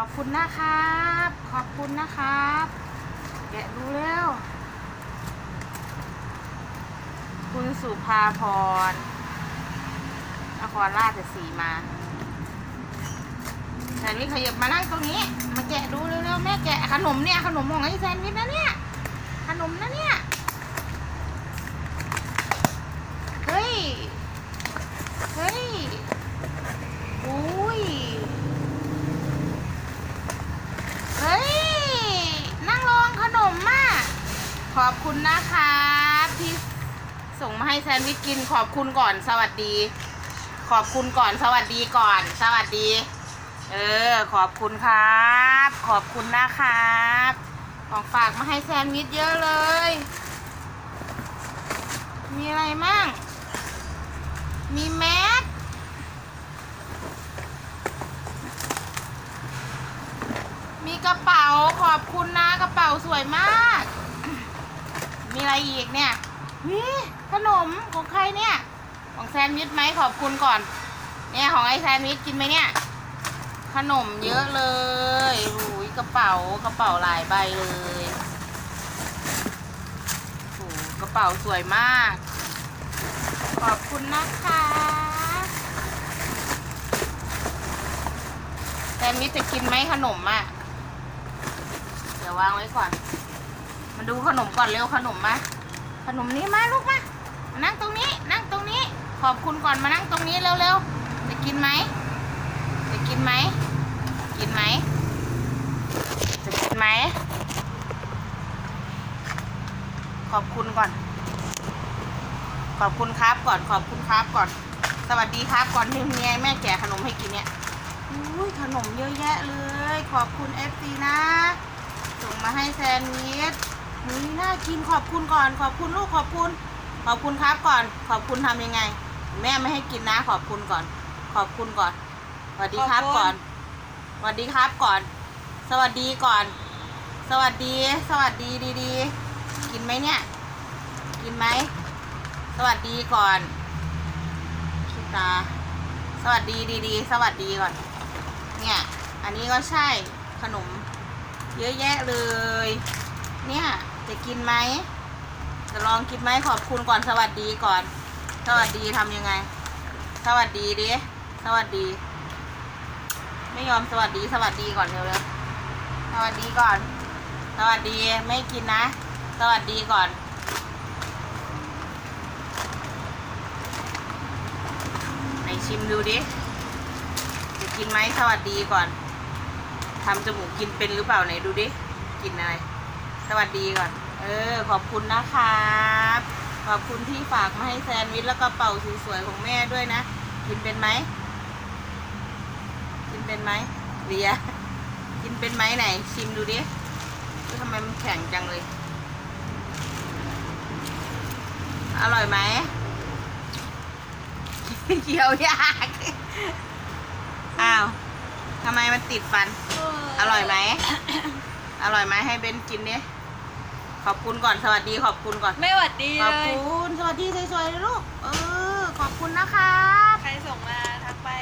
ขอบคุณนะครับ ขอบคุณนะครับ แกะดูเร็วคุณสุภาพรนครราชสีมาแซนวิชขยับมานั่งตรงนี้ มาแกะดูเร็วๆแม่แกะขนมเนี่ย ขนมของไอ้แซนวิชนะเนี่ย ขนมนะเนี่ย เฮ้ย เฮ้ย อุ้ย เฮ้ย นั่งลองขนมอะ ขอบคุณนะคะที่ส่งมาให้แซนด์วิชกินขอบคุณก่อนสวัสดี ขอบคุณก่อนสวัสดีก่อน สวัสดี เออ ขอบคุณครับ ขอบคุณนะครับ ของฝากมาให้แซนด์วิชเยอะเลย มีอะไรมั่งมีแมสมีกระเป๋าขอบคุณนะกระเป๋าสวยมาก อะไรอีกเนี่ยวิขนมของใครเนี่ย ของแซนวิชไหมขอบคุณก่อน เนี่ยของไอแซนวิชกินไหมเนี่ย ขนมเยอะเลยหูยกระเป๋ากระเป๋าหลายใบเลยโหกระเป๋าสวยมาก ขอบคุณนะคะแซนวิชจะกินไหมขนมอะ เดี๋ยววางไว้ก่อน มาดูขนมก่อนเร็วขนมมา ขนมนี้มาลูกมามานั่งตรงนี้ นั่งตรงนี้ ขอบคุณก่อนมานั่งตรงนี้เร็วๆ จะกินไหม จะกินไหม กินไหม จะกินไหม ขอบคุณก่อน ขอบคุณครับก่อน ขอบคุณครับก่อน สวัสดีครับก่อนที่เมียแม่แกขนมให้กินเนี่ยอุ้ยขนมเยอะแยะเลย ขอบคุณเอฟซีนะ ส่งมาให้แซนด์วิช นี่น่ากินขอบคุณก่อน ขอบคุณลูกขอบคุณ ขอบคุณครับก่อน ขอบคุณทำยังไง แม่ไม่ให้กินนะ ขอบคุณก่อน ขอบคุณก่อนสวัสดีครับขอบคุณก่อนสวัสดีครับก่อน สวัสดีก่อน สวัสดี สวัสดีดีๆ กินไหมเนี่ย กินไหม สวัสดีก่อนคิดตา สวัสดีดีๆ สวัสดีก่อน เนี่ย อันนี้ก็ใช่ขนม เยอะแยะเลย เนี่ย จะกินไหม จะลองกินไหมขอบคุณก่อนสวัสดีก่อน สวัสดีทำยังไง สวัสดีดิ สวัสดี ไม่ยอมสวัสดีสวัสดีก่อนเร็วๆ สวัสดีก่อน สวัสดีไม่กินนะ สวัสดีก่อนไหนชิมดูดิ จะกินไหมสวัสดีก่อนทำจมูกกินเป็นหรือเปล่าไหนดูดิ กินอะไร สวัสดีก่อน เออ ขอบคุณนะครับขอบคุณที่ฝากมาให้แซนด์วิชแล้วก็เป่าสวยๆของแม่ด้วยนะ กินเป็นไหม กินเป็นไหมเลียกินเป็นไหมไหน ชิมดูดิทำไมมันแข็งจังเลย อร่อยไหมเคี้ยวยาก อ้าวทำไมมันติดฟัน อร่อยไหม อร่อยไหมให้เบนกินดิ ขอบคุณก่อนสวัสดีขอบคุณก่อน ไม่หวัดดีขอบเลยคุณ สวัสดีสวยๆเลยลูก เออ ขอบคุณนะคะ ใครส่งมา